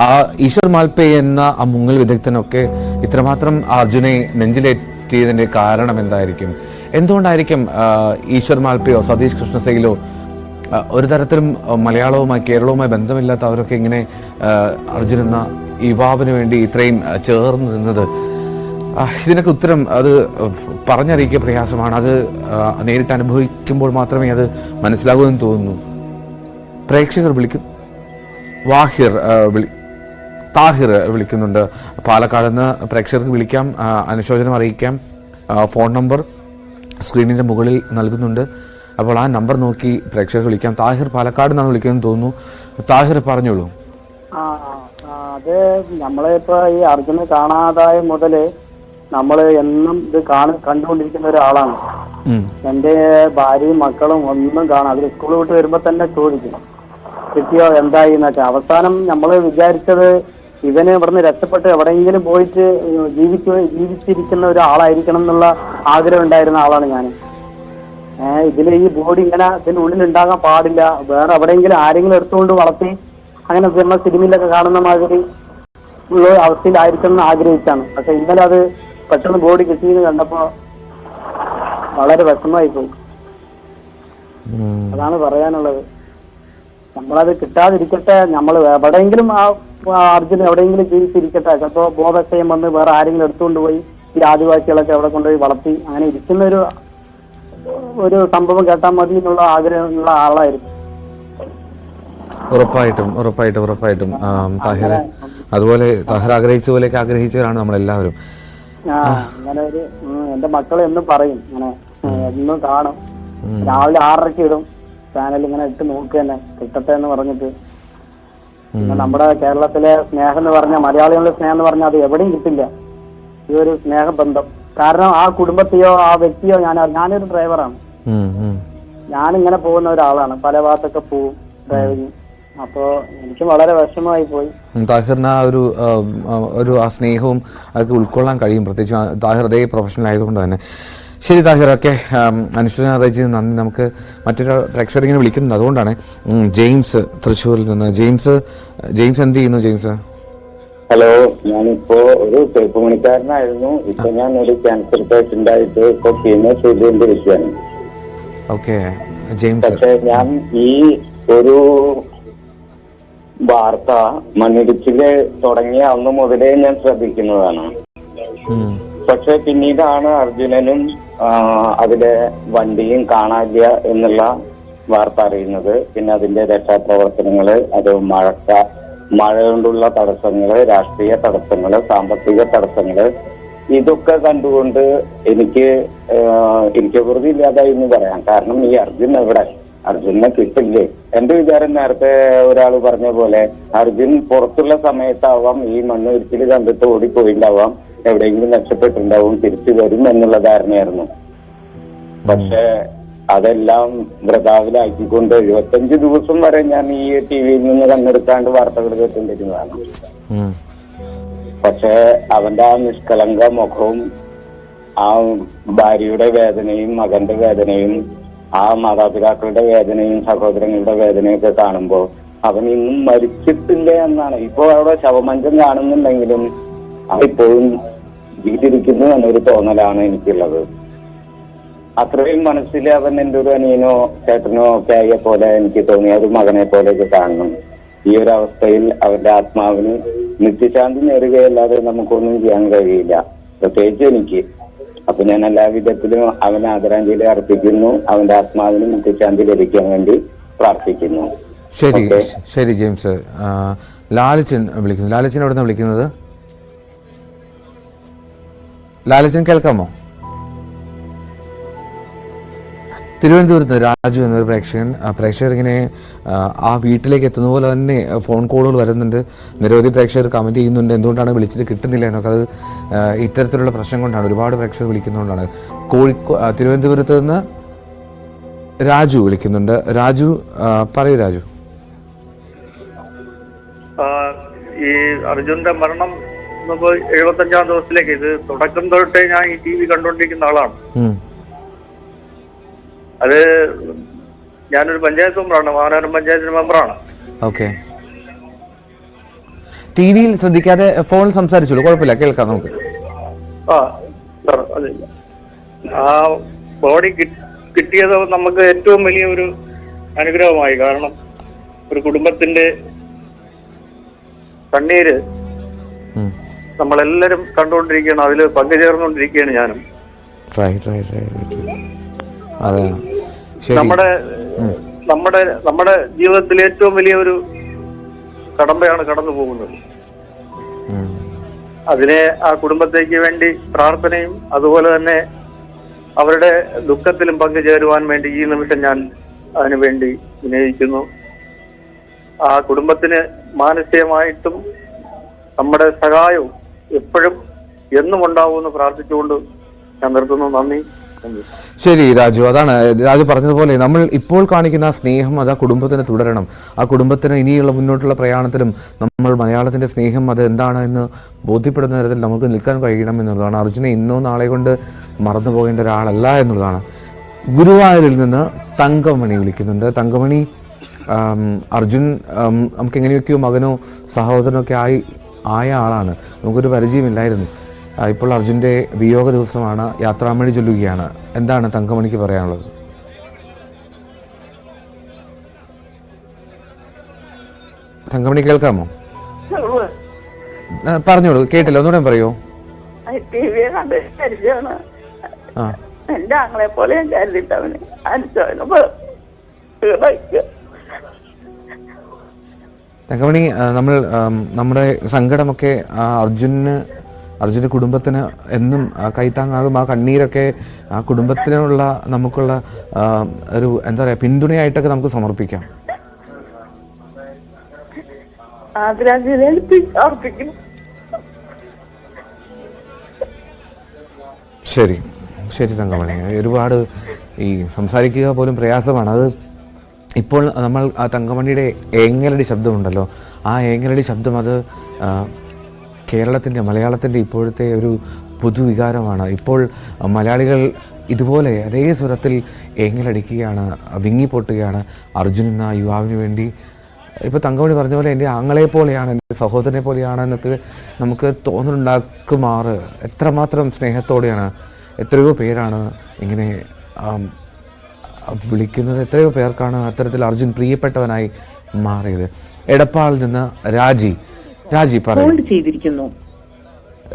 ആ ഈശ്വർ മാൽപേ എന്ന ആ മുങ്ങൽ വിദഗ്ധനൊക്കെ ഇത്രമാത്രം അർജുനെ നെഞ്ചിലേറ്റിയതിന്റെ കാരണം എന്തായിരിക്കും? എന്തുകൊണ്ടായിരിക്കും ഈശ്വർ മാൽപ്പയോ സതീഷ് കൃഷ്ണസൈലോ ഒരു തരത്തിലും മലയാളവുമായി കേരളവുമായി ബന്ധമില്ലാത്ത അവരൊക്കെ ഇങ്ങനെ അർജുൻ എന്ന യുവാവിന് വേണ്ടി ഇത്രയും ചേർന്ന് നിന്നത്? ഇതിനൊക്കെ ഉത്തരം അത് പറഞ്ഞറിയിക്കുക പ്രയാസമാണ്. അത് നേരിട്ട് അനുഭവിക്കുമ്പോൾ മാത്രമേ അത് മനസ്സിലാകൂ എന്ന് തോന്നുന്നു. പ്രേക്ഷകർ വിളിക്കും വാഹിർ വിളി താഹിർ വിളിക്കുന്നുണ്ട്. പാലക്കാട് നിന്ന് പ്രേക്ഷകർക്ക് വിളിക്കാം. അനുശോചനം അറിയിക്കാം. ഫോൺ നമ്പർ സ്ക്രീനിന്റെ മുകളിൽ നൽകുന്നുണ്ട്. അപ്പോൾ ആ നമ്പർ നോക്കി പ്രേക്ഷകർ വിളിക്കാം. താഹിർ പാലക്കാട് നിന്നാണ് വിളിക്കുന്നത് തോന്നുന്നു. താഹിർ പറഞ്ഞോളൂ. അത് നമ്മളിപ്പോ ഈ അർജുന കാണാതായ മുതൽ നമ്മൾ എന്നും ഇത് കാണ കണ്ടുകൊണ്ടിരിക്കുന്ന ഒരാളാണ്. എന്റെ ഭാര്യയും മക്കളും ഒന്നും കാണാം അതിൽ സ്കൂൾ വിട്ട് വരുമ്പോ തന്നെ ചോദിക്കും. കിട്ടിയോ? എന്തായി എന്നൊക്കെ. അവസാനം നമ്മൾ വിചാരിച്ചത് ഇവന് ഇവിടുന്ന് രക്ഷപ്പെട്ട് എവിടെയെങ്കിലും പോയിട്ട് ജീവിക്ക ജീവിച്ചിരിക്കുന്ന ഒരാളായിരിക്കണം എന്നുള്ള ആഗ്രഹം ഉണ്ടായിരുന്ന ആളാണ് ഞാൻ ഏഹ് ഇതിൽ ഈ ബോഡി ഇങ്ങനെ ഇതിന്റെ ഉള്ളിൽ ഉണ്ടാകാൻ പാടില്ല. വേറെ എവിടെയെങ്കിലും ആരെങ്കിലും എടുത്തുകൊണ്ട് വളർത്തി അങ്ങനെ നമ്മൾ സിനിമയിലൊക്കെ കാണുന്ന മാതിരി ഉള്ള അവസ്ഥയിലായിരിക്കണം എന്ന് ആഗ്രഹിച്ചാണ്. പക്ഷെ ഇന്നലെ അത് പെട്ടെന്ന് ബോഡി കിട്ടിയെന്ന് കണ്ടപ്പോ വളരെ വിഷമമായി പോയി. അതാണ് പറയാനുള്ളത്. നമ്മളത് കിട്ടാതിരിക്കട്ടെ നമ്മൾ എവിടെയെങ്കിലും ആ അർജുൻ എവിടെയെങ്കിലും ജീവിച്ചിരിക്കട്ടെ. ചിലപ്പോ ബോധക്ഷയം വന്ന് വേറെ ആരെങ്കിലും എടുത്തുകൊണ്ട് പോയി ഈ ആദിവാസികളൊക്കെ അവിടെ കൊണ്ടുപോയി വളർത്തി. അങ്ങനെ ഇരിക്കുന്ന ഒരു ഒരു സംഭവം കേട്ടാൽ മതി എന്നുള്ള ആഗ്രഹമുള്ള ആളായിരുന്നു. ഉറപ്പായിട്ടും ഉറപ്പായിട്ടും ഉറപ്പായിട്ടും. താഹിർ അതുപോലെ താഹിർ ആഗ്രഹിച്ച പോലെയൊക്കെ ആഗ്രഹിച്ചവരാണ് നമ്മളെല്ലാവരും. അങ്ങനെ ഒരു എന്റെ മക്കൾ എന്നും പറയും. അങ്ങനെ എന്നും കാണും. രാവിലെ ആറരയ്ക്ക് ഇടും. ചാനൽ ഇങ്ങനെ ഇട്ട് നോക്കുക തന്നെ കിട്ടട്ടെ എന്ന് പറഞ്ഞിട്ട്. പിന്നെ നമ്മുടെ കേരളത്തിലെ സ്നേഹം എന്ന് പറഞ്ഞാൽ മലയാളികളുടെ സ്നേഹം എന്ന് പറഞ്ഞാൽ അത് എവിടെയും കിട്ടില്ല. ഈ ഒരു സ്നേഹബന്ധം. കാരണം ആ കുടുംബത്തെയോ ആ വ്യക്തിയോ ഞാൻ ഞാനൊരു ഡ്രൈവറാണ്. ഞാൻ ഇങ്ങനെ ഞാനിങ്ങനെ പോകുന്ന ഒരാളാണ്. പല ഭാഗത്തൊക്കെ പോവും ഡ്രൈവിങ്. അപ്പോ എനിക്ക് വളരെ വിഷമമായി പോയി. താഹിറിന് ആ ഒരു ഒരു ആ സ്നേഹവും അതൊക്കെ ഉൾക്കൊള്ളാൻ കഴിയും. പ്രത്യേകിച്ച് താഹിർ അതേ പ്രൊഫഷണൽ ആയതുകൊണ്ട് തന്നെ. ശരി താഹിർ ഓക്കെ. അനുഷ്ഠാന അറിയിച്ചത് നന്ദി. നമുക്ക് മറ്റൊരു പ്രേക്ഷകർ ഇങ്ങനെ വിളിക്കുന്നുണ്ട്. അതുകൊണ്ടാണ് ജെയിംസ് തൃശ്ശൂരിൽ നിന്ന്. ജെയിംസ് ജെയിംസ് എന്ത് ചെയ്യുന്നു ജെയിംസ്? ഹലോ ഞാനിപ്പോ ഒരു തേപ്പ് മണിക്കാരനായിരുന്നു ഇപ്പൊ ഞാൻ ഒരു ക്യാൻസർ പേഷ്യന്റ് ആയിട്ട് ഇപ്പൊ കീമോ ചെയ്തുകൊണ്ടിരിക്കുകയാണ്. Okay James. പക്ഷെ ഞാൻ ഈ ഒരു വാർത്ത മണ്ണിടിച്ചിൽ തുടങ്ങിയ അന്ന് മുതലേ ഞാൻ ശ്രദ്ധിക്കുന്നതാണ്. പക്ഷെ പിന്നീടാണ് അർജുനനും അതിലെ വണ്ടിയും കാണാനില്ല എന്നുള്ള വാർത്ത അറിയുന്നത്. പിന്നെ അതിന്റെ രക്ഷാപ്രവർത്തനങ്ങൾ അത് മഴക്ക മഴ കൊണ്ടുള്ള തടസ്സങ്ങൾ രാഷ്ട്രീയ തടസ്സങ്ങൾ സാമ്പത്തിക തടസ്സങ്ങൾ ഇതൊക്കെ കണ്ടുകൊണ്ട് എനിക്ക് എനിക്ക് വെറുതെ ഇല്ലാതായി എന്ന് പറയാം. കാരണം ഈ അർജുൻ എവിടെ? അർജുനെ കിട്ടില്ലേ? എന്റെ വിചാരം നേരത്തെ ഒരാൾ പറഞ്ഞ പോലെ അർജുൻ പുറത്തുള്ള സമയത്താവാം ഈ മണ്ണ് ഒരിക്കലും കണ്ടിട്ട് ഓടിപ്പോയിണ്ടാവാം. എവിടെയെങ്കിലും രക്ഷപ്പെട്ടിട്ടുണ്ടാവും തിരിച്ചു വരും എന്നുള്ള ധാരണയായിരുന്നു. പക്ഷെ അതെല്ലാം വൃതാവിലാക്കിക്കൊണ്ട് എഴുപത്തഞ്ച് ദിവസം വരെ ഞാൻ ഈ ടി വിയിൽ നിന്ന് കണ്ണെടുക്കാണ്ട് വാർത്തകൾ കേട്ടുകൊണ്ടിരുന്നതാണ്. പക്ഷെ അവന്റെ ആ നിഷ്കളങ്ക മുഖവും ആ ഭാര്യയുടെ വേദനയും മകന്റെ വേദനയും ആ മാതാപിതാക്കളുടെ വേദനയും സഹോദരങ്ങളുടെ വേദനയും ഒക്കെ കാണുമ്പോൾ അവൻ ഇന്നും മരിച്ചിട്ടില്ല എന്നാണ്. ഇപ്പോ അവിടെ ശവമഞ്ചം കാണുന്നുണ്ടെങ്കിലും അതിപ്പോഴും ജീവിച്ചിരിക്കുന്നു എന്നൊരു തോന്നലാണ് എനിക്കുള്ളത്. അത്രയും മനസ്സിൽ അവൻ എന്റെ ഒരു അനിയനോ ചേട്ടനോ ഒക്കെ ആയ പോലെ എനിക്ക് തോന്നിയ ഒരു മകനെ പോലെ ഇത് കാണണം. ഈ ഒരു അവസ്ഥയിൽ അവന്റെ ആത്മാവിന് നിത്യശാന്തി നേടുകയല്ലാതെ നമുക്കൊന്നും ചെയ്യാൻ കഴിയില്ല. പ്രത്യേകിച്ച് എനിക്ക്. അപ്പൊ ഞാൻ എല്ലാ വിധത്തിലും അവന് ആദരാഞ്ജലി അർപ്പിക്കുന്നു. അവന്റെ ആത്മാവിന് നിത്യശാന്തി ലഭിക്കാൻ വേണ്ടി പ്രാർത്ഥിക്കുന്നു. ശരി ശരി ജെയിംസ്. ലാലിച്ചൻ വിളിക്കുന്നു. ലാലിച്ചൻ എവിടെ നിന്നാണ് വിളിക്കുന്നത്? ലാലിച്ചൻ കേൾക്കാമോ? തിരുവനന്തപുരത്ത് രാജു എന്നൊരു പ്രേക്ഷകൻ പ്രേക്ഷകർ ഇങ്ങനെ ആ, വീട്ടിലേക്ക് എത്തുന്ന പോലെ തന്നെ ഫോൺ കോളുകൾ വരുന്നുണ്ട്. നിരവധി പ്രേക്ഷകർ കമന്റ് ചെയ്യുന്നുണ്ട്. എന്തുകൊണ്ടാണ് വിളിച്ചിട്ട് കിട്ടുന്നില്ല എന്നൊക്കെ അത് ഇത്തരത്തിലുള്ള പ്രശ്നം കൊണ്ടാണ് ഒരുപാട് പ്രേക്ഷകർ വിളിക്കുന്നതുകൊണ്ടാണ്. കോഴിക്കോ തിരുവനന്തപുരത്ത് നിന്ന് രാജു വിളിക്കുന്നുണ്ട്. രാജു പറയൂ രാജു. ഈ അർജുന്റെ മരണം ഇന്നിപ്പോ എഴുപത്തഞ്ചാം ദിവസത്തിലേക്ക് ഇത് തുടക്കം തൊട്ടേ ഞാൻ ഈ ടി വി കണ്ടുകൊണ്ടിരിക്കുന്ന ആളാണ്. അത് ഞാനൊരു പഞ്ചായത്ത് മെമ്പറാണ് മാനാരം പഞ്ചായത്തിന് മെമ്പറാണ് ഓക്കെ ടി വിയിൽ ശ്രദ്ധിക്കാതെ ഫോണിൽ സംസാരിച്ചോളൂ കുഴപ്പമില്ല കേൾക്കാം നമുക്ക് ആ സാർ ആ ബോഡി കിട്ടിയത് നമുക്ക് ഏറ്റവും വലിയ ഒരു അനുഗ്രഹമായി കാരണം ഒരു കുടുംബത്തിന്റെ കണ്ണീര്. നമ്മളെല്ലാരും കണ്ടുകൊണ്ടിരിക്കുകയാണ്. അതിൽ പങ്കുചേർന്നുകൊണ്ടിരിക്കുകയാണ് ഞാനും. അതാണ്. നമ്മുടെ നമ്മുടെ നമ്മുടെ ജീവിതത്തിൽ ഏറ്റവും വലിയ ഒരു കടമ്പയാണ് കടന്നു പോകുന്നത്. അതിനെ ആ കുടുംബത്തേക്ക് വേണ്ടി പ്രാർത്ഥനയും അതുപോലെ തന്നെ അവരുടെ ദുഃഖത്തിലും പങ്കുചേരുവാൻ വേണ്ടി ഈ നിമിഷം ഞാൻ അതിനു വേണ്ടി വിനയിക്കുന്നു. ആ കുടുംബത്തിന് മാനസികമായിട്ടും നമ്മുടെ സഹായവും എപ്പോഴും എന്നും ഉണ്ടാവുമെന്ന് പ്രാർത്ഥിച്ചുകൊണ്ട് ഞാൻ നിർത്തുന്നു. നന്ദി. ശരി രാജു. അതാണ് രാജു പറഞ്ഞതുപോലെ നമ്മൾ ഇപ്പോൾ കാണിക്കുന്ന സ്നേഹം അത് ആ കുടുംബത്തിന് തുടരണം. ആ കുടുംബത്തിന് ഇനിയുള്ള മുന്നോട്ടുള്ള പ്രയാണത്തിലും നമ്മൾ മലയാളത്തിന്റെ സ്നേഹം അത് എന്താണ് എന്ന് ബോധ്യപ്പെടുന്ന തരത്തിൽ നമുക്ക് നിൽക്കാൻ കഴിയണം എന്നുള്ളതാണ്. അർജുനെ ഇന്നോ നാളെ കൊണ്ട് മറന്നു പോകേണ്ട ഒരാളല്ല എന്നുള്ളതാണ്. ഗുരുവായൂരിൽ നിന്ന് തങ്കമണി വിളിക്കുന്നുണ്ട്. തങ്കമണി അർജുൻ നമുക്ക് എങ്ങനെയൊക്കെയോ മകനോ സഹോദരനൊക്കെ ആയി ആയ ആളാണ്. നമുക്കൊരു പരിചയമില്ലായിരുന്നു. ഇപ്പോൾ അർജുന്റെ വിയോഗ ദിവസമാണ്. യാത്രാമണി ചൊല്ലുകയാണ്. എന്താണ് തങ്കമണിക്ക് പറയാനുള്ളത്? തങ്കമണി കേൾക്കാമോ? പറഞ്ഞോളൂ. കേട്ടില്ല. ഒന്നുകൂടെ പറയോ? എന്റെ ആങ്ങളെ പോലെ ഞാൻ കരുതിട്ടവന് അനുസവന് തങ്കമണി നമ്മൾ നമ്മുടെ സങ്കടമൊക്കെ അർജുന് അർജുന്റെ കുടുംബത്തിന് എന്നും കൈത്താങ്ങാകും. ആ കണ്ണീരൊക്കെ ആ കുടുംബത്തിനുള്ള നമുക്കുള്ള ഒരു എന്താ പറയുക പിന്തുണയായിട്ടൊക്കെ നമുക്ക് സമർപ്പിക്കാം. ശരി. ശരി തങ്കമണി. ഒരുപാട് ഈ സംസാരിക്കുക പോലും പ്രയാസമാണ്. അത് ഇപ്പോൾ നമ്മൾ ആ തങ്കമണിയുടെ ഏങ്ങലടി ശബ്ദമുണ്ടല്ലോ. ആ ഏങ്ങലടി ശബ്ദം അത് കേരളത്തിന്റെ മലയാളത്തിന്റെ ഇപ്പോഴത്തെ ഒരു പുതുവികാരമാണ് ഇപ്പോൾ മലയാളികൾ ഇതുപോലെ അതേ സ്വരത്തിൽ ഏങ്ങലടിക്കുകയാണ് വിങ്ങിപ്പൊട്ടുകയാണ് അർജുൻ ആ യുവാവിന് വേണ്ടി. ഇപ്പോൾ തങ്കമണി പറഞ്ഞ പോലെ എന്റെ ആങ്ങളെ പോലെയാണ് എന്റെ സഹോദരനെ പോലെയാണ് എന്നൊക്കെ നമുക്ക് തോന്നലുണ്ടാക്കുമാറ്. എത്രമാത്രം സ്നേഹത്തോടെയാണ് എത്രയോ പേരാണ് ഇങ്ങനെ വിളിക്കുന്നത് എത്രയോ പേർക്കാണ് അത്തരത്തിൽ അർജുൻ പ്രിയപ്പെട്ടവനായി മാറിയത്. എടപ്പാളിൽ നിന്ന് രാജി. രാജി ചെയ്തിരിക്കുന്നു.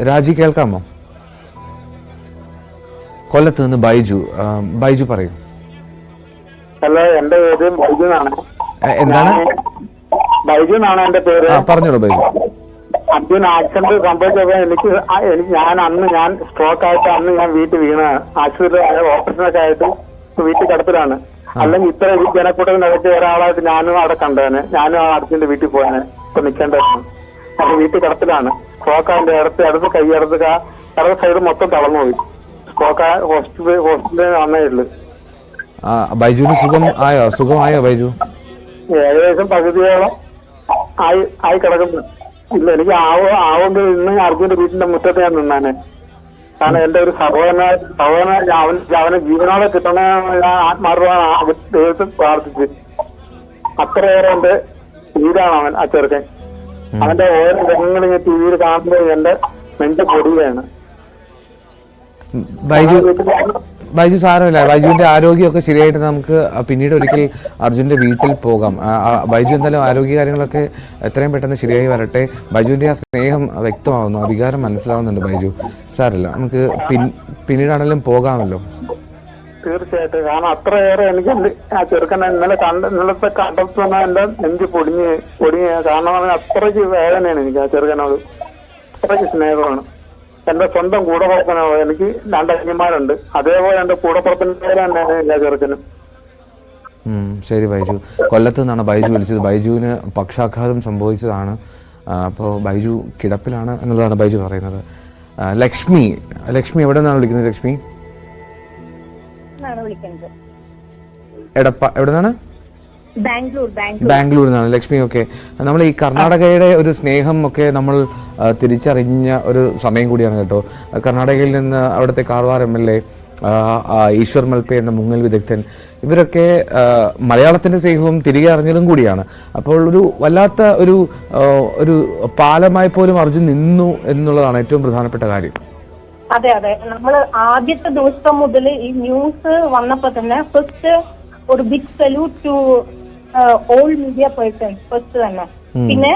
രാജി കേൾക്കാമോ? കൊല്ലത്ത് നിന്ന് ബൈജു. ബൈജു പറയൂ. ഹലോ എന്റെ പേര് ബൈജു എന്നാണ് എന്താണ്? ബൈജു എന്നാണ് എന്റെ പേര് പറഞ്ഞോളൂ ബൈജു. അർജുൻ ആക്സിഡന്റ് സംഭവിച്ചപ്പോ എനിക്ക് എനിക്ക് ഞാൻ അന്ന് ഞാൻ സ്ട്രോക്ക് ആയിട്ട് അന്ന് ഞാൻ വീട്ടിൽ വീണ. ആശുപത്രി ഓപ്പറേഷൻ ഒക്കെ ആയിട്ട് വീട്ടിൽ കിടപ്പിലാണ്. അല്ലെങ്കിൽ ഇത്ര ജനക്കൂട്ടത്തിനകത്ത് ഒരാളായിട്ട് ഞാനും അവിടെ കണ്ടേനെ ഞാനും ആ അടുത്തിന്റെ വീട്ടിൽ പോയേനെ ഇപ്പൊ നിൽക്കേണ്ടതാണ്. അപ്പൊ വീട്ടിൽ കിടപ്പിലാണ്. കോക്കാന്റെ ഇടത്ത് ഇടത്ത് കൈ ഇടത്ത് കാ- ഇടത് സൈഡ് മൊത്തം തളർന്നു പോയി. കോക്ക ഹോസ്പിറ്റൽ ഹോസ്പിറ്റലിൽ വന്നേ ഉള്ളൂ. ബൈജുവിന് സുഖം ആയോ? സുഖമായോ ബൈജു? ഏകദേശം പകുതിയോളം ആയി ആയി കിടക്കുന്നു. ഇല്ല എനിക്ക് ആവോ ആവുമെങ്കിൽ ഇന്ന് അർജുന്റെ വീട്ടിന്റെ മുറ്റത്ത് ഞാൻ നിന്നാനെ. കാരണം എന്റെ ഒരു സഹോദരന സഹോദരന അവൻ അവന് ജീവനോടെ കിട്ടണ ഞാൻ ആത്മാർത്ഥ ദൈവത്തിൽ പ്രാർത്ഥിച്ച്. അത്രയേറെ എന്റെ വീടാണ് അവൻ ആ ചെറുക്കൻ. അവന്റെ ഓരോ രംഗങ്ങളും ഞാൻ ടി വിയിൽ കാണുമ്പോൾ എന്റെ നെഞ്ച് പൊടിയാണ് ബൈജു സാരമില്ല. ബൈജുവിന്റെ ആരോഗ്യമൊക്കെ ശരിയായിട്ട് നമുക്ക് പിന്നീട് ഒരിക്കൽ അർജുന്റെ വീട്ടിൽ പോകാം. ബൈജു എന്തായാലും ആരോഗ്യ കാര്യങ്ങളൊക്കെ എത്രയും പെട്ടെന്ന് ശരിയായി വരട്ടെ. ബൈജുവിന്റെ ആ സ്നേഹം വ്യക്തമാവുന്നു ആ മനസ്സിലാവുന്നുണ്ട് ബൈജു. സാരമില്ല. നമുക്ക് പിന്നീടാണെങ്കിലും പോകാമല്ലോ. തീർച്ചയായിട്ടും. കാരണം അത്രയേറെ എനിക്ക് ആ ചെറുക്കനെ ഇന്നലെ കണ്ട ഇന്നലത്തെ തന്നെ എന്റെ നെഞ്ച് പൊടിഞ്ഞ് പൊടിഞ്ഞ്. കാരണം അത്രയ്ക്ക് വേദനയാണ് എനിക്ക് ആ ചെറുക്കനോട്. അത്രയ്ക്ക് സ്നേഹമാണ്. എന്റെ സ്വന്തം കൂടപ്പുറപ്പനോ എനിക്ക് രണ്ട് അനിയന്മാരുണ്ട്. അതേപോലെ എന്റെ തന്നെയാണ് എല്ലാ ചെറുക്കനും. ശരി ബൈജു. കൊല്ലത്ത് നിന്നാണ് ബൈജു വിളിച്ചത്. ബൈജുവിന് പക്ഷാഘാതം സംഭവിച്ചതാണ്. അപ്പോൾ ബൈജു കിടപ്പിലാണ് എന്നുള്ളതാണ് ബൈജു പറയുന്നത്. ലക്ഷ്മി ലക്ഷ്മി എവിടെ നിന്നാണ് വിളിക്കുന്നത് ലക്ഷ്മി? എടപ്പ എവിടെ നിന്നാണ്? ബാംഗ്ലൂരിൽ നിന്നാണ് ലക്ഷ്മി ഓക്കെ നമ്മൾ ഈ കർണാടകയുടെ ഒരു സ്നേഹം ഒക്കെ നമ്മൾ തിരിച്ചറിഞ്ഞ ഒരു സമയം കൂടിയാണ് കേട്ടോ. കർണാടകയിൽ നിന്ന് അവിടുത്തെ Karwar M L A Eshwar Malpe എന്ന മുങ്ങൽ വിദഗ്ധൻ ഇവരൊക്കെ മലയാളത്തിന്റെ സ്നേഹവും തിരികെ അറിഞ്ഞതും കൂടിയാണ്. അപ്പോൾ ഒരു വല്ലാത്ത ഒരു ഒരു പാലമായി പോലും അർജുൻ നിന്നു എന്നുള്ളതാണ് ഏറ്റവും പ്രധാനപ്പെട്ട കാര്യം. അതെ അതെ. നമ്മൾ ആദ്യത്തെ ദിവസം മുതൽ ഈ ന്യൂസ് വന്നപ്പോ തന്നെ ഫസ്റ്റ് ഒരു big salute to all media person first തന്നെ. പിന്നെ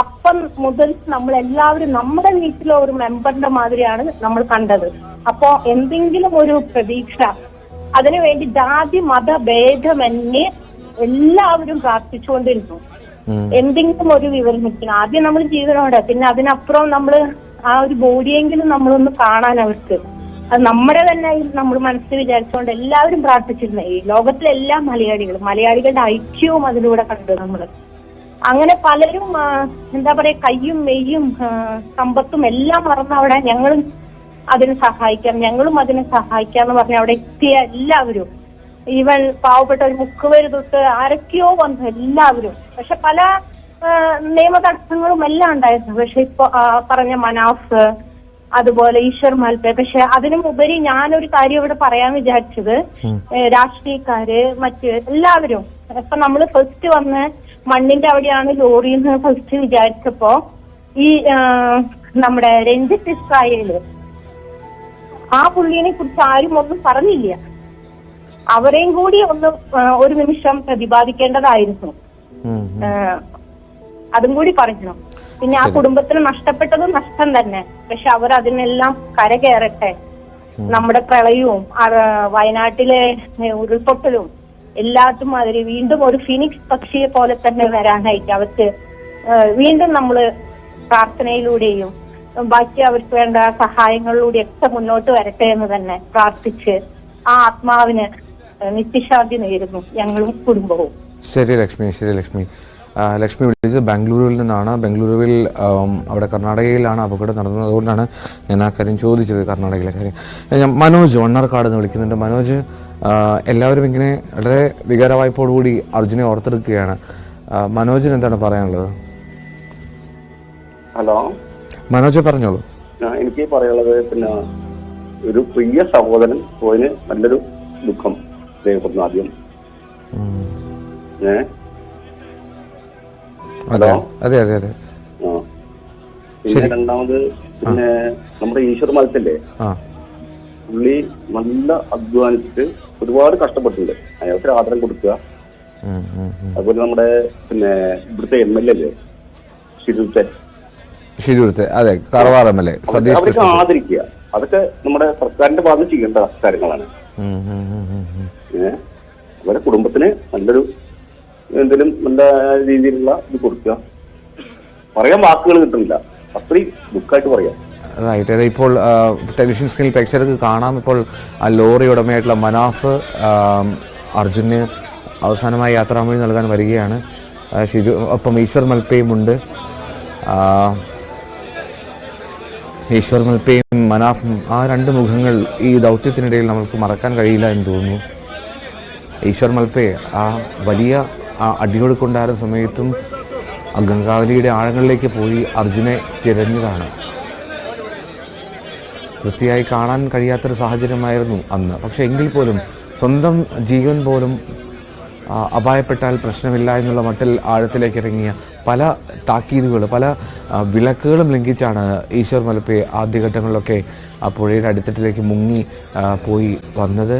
അപ്പം മുതൽ നമ്മൾ എല്ലാവരും നമ്മുടെ വീട്ടിലെ ഒരു മെമ്പറിന്റെ മാതിരിയാണ് നമ്മൾ കണ്ടത്. അപ്പോ എന്തെങ്കിലും ഒരു പ്രതീക്ഷ അതിനുവേണ്ടി ജാതി മത ഭേദമന്യേ എല്ലാവരും പ്രാർത്ഥിച്ചുകൊണ്ടിരുന്നു. എന്തെങ്കിലും ഒരു വിവരം ആദ്യം നമ്മൾ ജീവനോടെ പിന്നെ അതിനപ്പുറം നമ്മൾ ആ ഒരു ബോഡിയെങ്കിലും നമ്മളൊന്ന് കാണാൻ അവർക്ക്. അത് നമ്മുടെ തന്നെ നമ്മൾ മനസ്സിൽ വിചാരിച്ചുകൊണ്ട് എല്ലാവരും പ്രാർത്ഥിച്ചിരുന്ന. ഈ ലോകത്തിലെ എല്ലാ മലയാളികളും മലയാളികളുടെ ഐക്യവും അതിലൂടെ കണ്ടു നമ്മൾ അങ്ങനെ പലരും എന്താ പറയാ കയ്യും മെയ്യും സമ്പത്തും എല്ലാം മറന്ന് അവിടെ ഞങ്ങളും അതിന് സഹായിക്കാം ഞങ്ങളും അതിനെ സഹായിക്കാം എന്ന് പറഞ്ഞ അവിടെ എത്തിയ എല്ലാവരും. ഈവൻ പാവപ്പെട്ട ഒരു മുക്കുവര് തൊട്ട് ആരൊക്കെയോ വന്നു എല്ലാവരും. പക്ഷെ പല നിയമ തടസ്സങ്ങളും എല്ലാം ഉണ്ടായിരുന്നു. പക്ഷെ ഇപ്പൊ പറഞ്ഞ മനാഫ് അതുപോലെ ഈശ്വർ മാൽപ്പെ. പക്ഷെ അതിനുമുപരി ഞാനൊരു കാര്യം ഇവിടെ പറയാൻ വിചാരിച്ചത് രാഷ്ട്രീയക്കാര് മറ്റ് എല്ലാവരും. ഇപ്പൊ നമ്മൾ ഫസ്റ്റ് വന്ന് മണ്ണിന്റെ അവിടെയാണ് ലോറി എന്ന് ഫസ്റ്റ് വിചാരിച്ചപ്പോ ഈ നമ്മുടെ രഞ്ജിത്ത് ഇസ്രായേൽ ആ പുള്ളിനെ കുറിച്ച് ആരും ഒന്നും പറഞ്ഞില്ല. അവരെയും കൂടി ഒന്ന് ഒരു നിമിഷം പ്രതിപാദിക്കേണ്ടതായിരുന്നു. അതും കൂടി പറഞ്ഞു പിന്നെ ആ കുടുംബത്തിന് നഷ്ടപ്പെട്ടത് നഷ്ടം തന്നെ. പക്ഷെ അവർ അതിനെല്ലാം കരകയറട്ടെ നമ്മുടെ പ്രളയവും വയനാട്ടിലെ ഉരുൾപൊട്ടലും എല്ലാത്തും മാതിരി വീണ്ടും ഒരു ഫിനിക്സ് പക്ഷിയെ പോലെ തന്നെ വരാനായിട്ട് അവർക്ക് വീണ്ടും നമ്മൾ പ്രാർത്ഥനയിലൂടെയും ബാക്കി അവർക്ക് വേണ്ട സഹായങ്ങളിലൂടെ ഒക്കെ മുന്നോട്ട് വരട്ടെ എന്ന് തന്നെ പ്രാർത്ഥിച്ച് ആ ആത്മാവിന് നിത്യശാന്തി നേരുന്നു ഞങ്ങളും കുടുംബവും. ശരി ലക്ഷ്മി ശരി ലക്ഷ്മി. ലക്ഷ്മി വിളിച്ചത് ബാംഗ്ലൂരുവിൽ നിന്നാണ്. ബാംഗ്ലൂരുവിൽ അവിടെ കർണാടകയിലാണ് അപകടം നടന്നത്. അതുകൊണ്ടാണ് ഞാൻ ആ കാര്യം ചോദിച്ചത് കർണാടകയിലെ കാര്യം. ഞാൻ മനോജ് വണ്ണാർക്കാട് എന്ന് വിളിക്കുന്നുണ്ട്. മനോജ് എല്ലാവരും ഇങ്ങനെ വളരെ വികാരവായ്പോടുകൂടി അർജുനെ ഓർത്തെടുക്കുകയാണ്. മനോജിന് എന്താണ് പറയാനുള്ളത്? ഹലോ? മനോജ് പറഞ്ഞോളൂ. എനിക്ക് പറയാനുള്ളത് പിന്നെ ഒരു പ്രിയ സഹോദരൻ പോയിന് നല്ലൊരു ദുഃഖം രേഖപ്പെടുന്നു ആദ്യം. ഏ? അതെ. അതെ അതെ അതെ. പിന്നെ രണ്ടാമത് പിന്നെ നമ്മുടെ ഈശ്വർ മത്സല്ലേ പുള്ളി നല്ല അധ്വാനിച്ചിട്ട് ഒരുപാട് കഷ്ടപ്പെട്ടിട്ടുണ്ട്. അയാൾക്ക് ആദരം കൊടുക്കുക. അതുപോലെ നമ്മുടെ പിന്നെ ഇവിടുത്തെ എം എൽ എ അല്ലേ? ശിരുത്തൻ ശരിയുടുത്ത് അതെ Karwar M L A. Satish ആദരിക്കുക. അതൊക്കെ നമ്മുടെ സർക്കാരിന്റെ ഭാഗത്ത് ചെയ്യേണ്ട കാര്യങ്ങളാണ്. ഉം, ഉം, ഉം, ഉം, ഉം. ഏ? അവരെ കുടുംബത്തിന് നല്ലൊരു എന്തെങ്കിലും നല്ല രീതിയിലുള്ള ഇത് കൊടുക്കുക. പറയാൻ വാക്കുകൾ കിട്ടുന്നില്ല. അത്രയും ദുഃഖമായിട്ട് പറയാം. ഇപ്പോൾ ടെലിവിഷൻ സ്ക്രീനിൽ പ്രേക്ഷകർക്ക് കാണാം. ഇപ്പോൾ ആ ലോറി ഉടമയായിട്ടുള്ള മനാഫ് അർജുന് അവസാനമായി യാത്രാമൊഴി നൽകാൻ വരികയാണ്. ഷിജു ഒപ്പം ഈശ്വർ മൽപ്പയും ഉണ്ട്. ഈശ്വർ മൽപ്പയും മനാഫും ആ രണ്ട് മുഖങ്ങൾ ഈ ദൗത്യത്തിനിടയിൽ നമുക്ക് മറക്കാൻ കഴിയില്ല എന്ന് തോന്നുന്നു. ഈശ്വർ മൽപ്പയെ ആ വലിയ ആ അടിയൊഴുക്കുണ്ടായിരുന്ന സമയത്തും ആ ഗംഗാവലിയുടെ ആഴങ്ങളിലേക്ക് പോയി അർജുനെ തിരഞ്ഞതാണ് വൃത്തിയായി കാണാൻ കഴിയാത്തൊരു സാഹചര്യമായിരുന്നു അന്ന്. പക്ഷെ എങ്കിൽ പോലും സ്വന്തം ജീവൻ പോലും അപായപ്പെട്ടാൽ പ്രശ്നമില്ല എന്നുള്ള മട്ടിൽ ആഴത്തിലേക്ക് ഇറങ്ങിയ പല താക്കീതുകൾ പല വിലക്കുകളും ലംഘിച്ചാണ് ഈശ്വർ മലപ്പെ ആദ്യഘട്ടങ്ങളിലൊക്കെ ആ പുഴയുടെ അടിത്തട്ടിലേക്ക് മുങ്ങി പോയി വന്നത്.